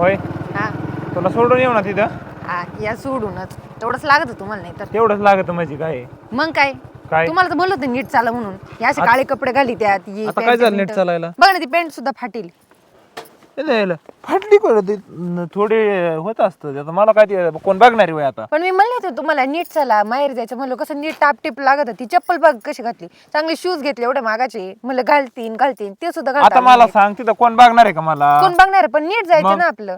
होय? हा. तुला सोडून येऊ ना तिथं? हा या सोडूनच. तेवढंच लागत तुम्हाला नाही तर तेवढंच लागत माझी काय? मग काय? काय? तुम्हाला तर बोलत होते नीट चाला म्हणून. हे असे काळे कपडे घाली त्यात आता pant काय झालं. नीट चालायला? बघ ना ती पॅन्ट सुद्धा फाटेल. द्यायला. फाटली करत थोडे होत असतं. मला काय ते कोण बघणारी वय आता. पण मी म्हणले होते तुम्हाला नीट चला माहेर जायचं म्हणलं कसं नीट टाप टिप लागत होती. चप्पल बघ कशी घातली. चांगले शूज घेतले एवढे मागाचे. म्हणलं घालतीन घालतीन. ते सुद्धा घालता आता आले मला नाही. सांग तिथं कोण बघणार आहे का मला? कोण बघणार? पण नीट जायचं? ना आपलं.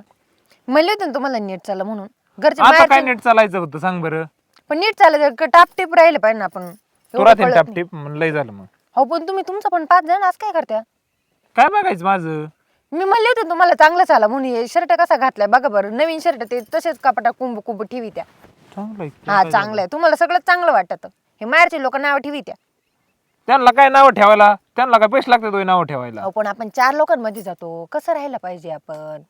म्हणले होते ना तुम्हाला नीट चला म्हणून. घरचे आता काय बाहेरचे- नीट चालायचं होतं सांग बरं. पण नीट चालायचं टाप टिप राहिले पाहिजे ना आपण. एवढं कळत टाप नाही. टिप म्हणलं लय झालं मग. हो पण तुम्ही तुमचं पण पाच जण आज काय करत्या? काय बघायचं माझं? मी म्हणले होते तुम्हाला चांगलं चाला म्हणून शर्ट कसा घातलाय? बघा बरं नवीन शर्ट ते तसेच कपाटा कुंभ कुंभ ठेवी त्या चांगलं आहे. हा चांगलं आहे तुम्हाला सगळं चांगलं वाटत. हे माहेरचे लोक नाव ठेवी त्या त्यांना काय नाव ठेवायला? त्यांना काय पैसे लागतात नाव ठेवायला? अहो पण आपण चार लोकांमध्ये जातो. कसं राहायला पाहिजे आपण?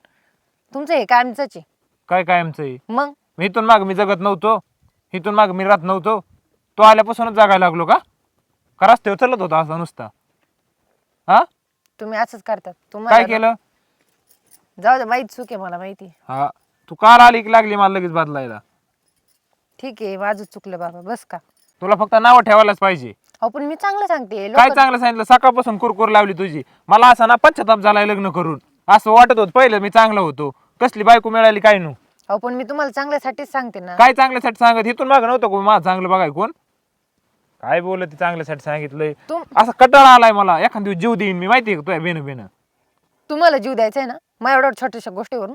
तुमचं हे काय आमचंच आहे. काय कायमचं आहे? मग? मी इथून माग मी जगत नव्हतो. इथून माग मी राहत नव्हतो. तो आल्यापासूनच जागायला लागलो का? का रस्त्यावर चालत होता असा नुसता? हा? तुम्ही असंच करतात. काय तुम्हाला केलं? जाऊ दे माहीत चूक आहे मला माहिती हा. तू काल आली की लागली मला लगेच बदलायला. ठीक आहे माझं चुकलं बाबा बस का. तुला फक्त नाव ठेवायलाच पाहिजे. अहो पण मी चांगलं सांगते काय लोक चांगलं सांगितलं? सकाळपासून कुरकुर लावली तुझी. मला असा ना पश्चाताप झालाय लग्न करून. असं वाटत होत पहिलं मी चांगलं होतो. कसली बायको मिळाली काय नू? अहो पण मी तुम्हाला चांगल्यासाठीच सांगते ना. काय चांगल्यासाठी सांगत? इथून माग नव्हतं कोण माझं चांगलं बघाय कोण? काय बोलत ते चांगल्यासाठी सांगितलंय? तुम असं कटाळा आलाय मला. एखाद दिवस जीव देईन मी. माहितीये का तुझ्या बेन बेन तुम्हाला जीव द्यायचा आहे ना? माझ्या एवढ्या छोट्याशा गोष्टीवरून.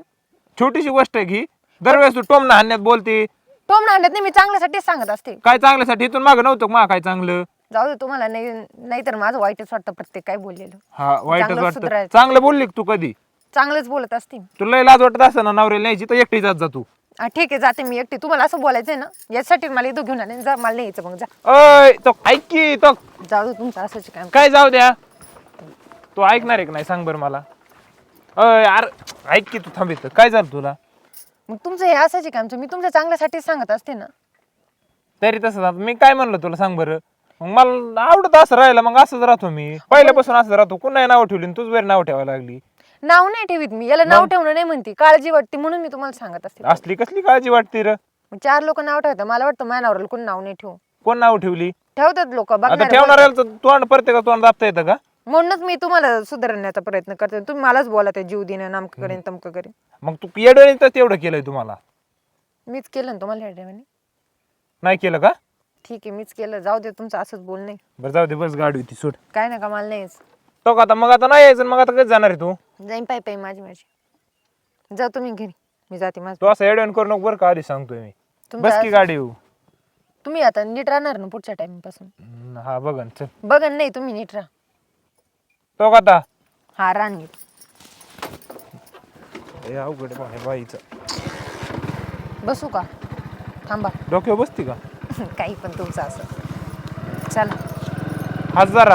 छोटीशी गोष्ट आहे की दरवेळेस तू टोमना हाणण्यात बोलते. टोम नांडत नाही मी चांगल्यासाठीच सांगत असते. काय चांगल्यासाठी? इथून माग नव्हतं मा काय चांगलं? जाऊ दे तुम्हाला नाही नाहीतर माझं वाईटच वाटतं प्रत्येक काय बोललेलं. हा वाईटच चांगलं वाटतं. सुधारायचं. चांगलं बोलली का तू कधी? चांगलंच बोलत असते तुला लय लाज वाटत असं ना नवऱ्याला न्यायची तर एकटी जात जा तू. हा, ठीक आहे जाते मी एकटी. तुम्हाला असं बोलायचंय ना यासाठी मला इथं घेऊन आले जा मला नाही यायचं मग जा. अय तो ऐक की तो जाऊ दे तुमचं असंच काम. काय जाऊ द्या? तू ऐकणार आहे का नाही सांग बरं मला. अय अरे ऐक की तू थांबित काय झालं तुला? मग तुमचं हे आहे कामचं मी तुमच्या चांगल्यासाठीच सांगत असते ना. तरी तसं मी काय म्हणलं तुला सांग बरं. मग मला आवडत असं राहिलं मग असंच राहतो मी. पहिल्यापासून असं राहतो. कुणा नाव ठेवली आणि तूच बरं नाव ठेवायला लागली. नाव नाही ठेवीत मी. याला नाव ठेवणं नाही म्हणते. काळजी वाटते म्हणून मी तुम्हाला सांगत असते. असली कसली काळजी वाटते र? चार लोक नाव ठेवतात. मला वाटतं माझ्या नवऱ्याला कोण नाव नाही ठेवू. कोण नाव ठेवली? ठेवतात लोक. आता ठेवणाऱ्याला तर तोंड तोंड दाबता येतं का? म्हणूनच मी तुम्हाला सुधारण्याचा प्रयत्न करते. तुम्ही मलाच बोला ते जीव देणं नामकं करेन तमकं करेन. मग तू तर तेवढं केलंय तुम्हाला. मीच केलं ना तुम्हाला या टायमाने नाही केलं का? ठीक आहे मीच केलं. जाऊ दे तुमचं असंच बोल नाही बरं जाऊ दे बस गाडी होती सोड. काय नका मला नाही यायचं. तो का आता मग आता नाही यायचं मग आता कधी जाणार आहे तू? जाईन पाय पाय माझी माझी. जा तुम्ही घरी. मी जाते माझं. तू असं एडवण करू नको बरं का आधी सांगतोय मी. तुमचं बस की असं- गाडी येऊ. तुम्ही आता नीट राहणार ना पुढच्या टाइमपासून? हम्म, हा बघ न, चल. बघा नाही तुम्ही नीट राहा. तो का आता? हा नीट हे अवघड आहे बा, हे बाईचं. बसू का? थांबा. डोक्यावर बसती का? काही पण तुमचं असं. चला. हजार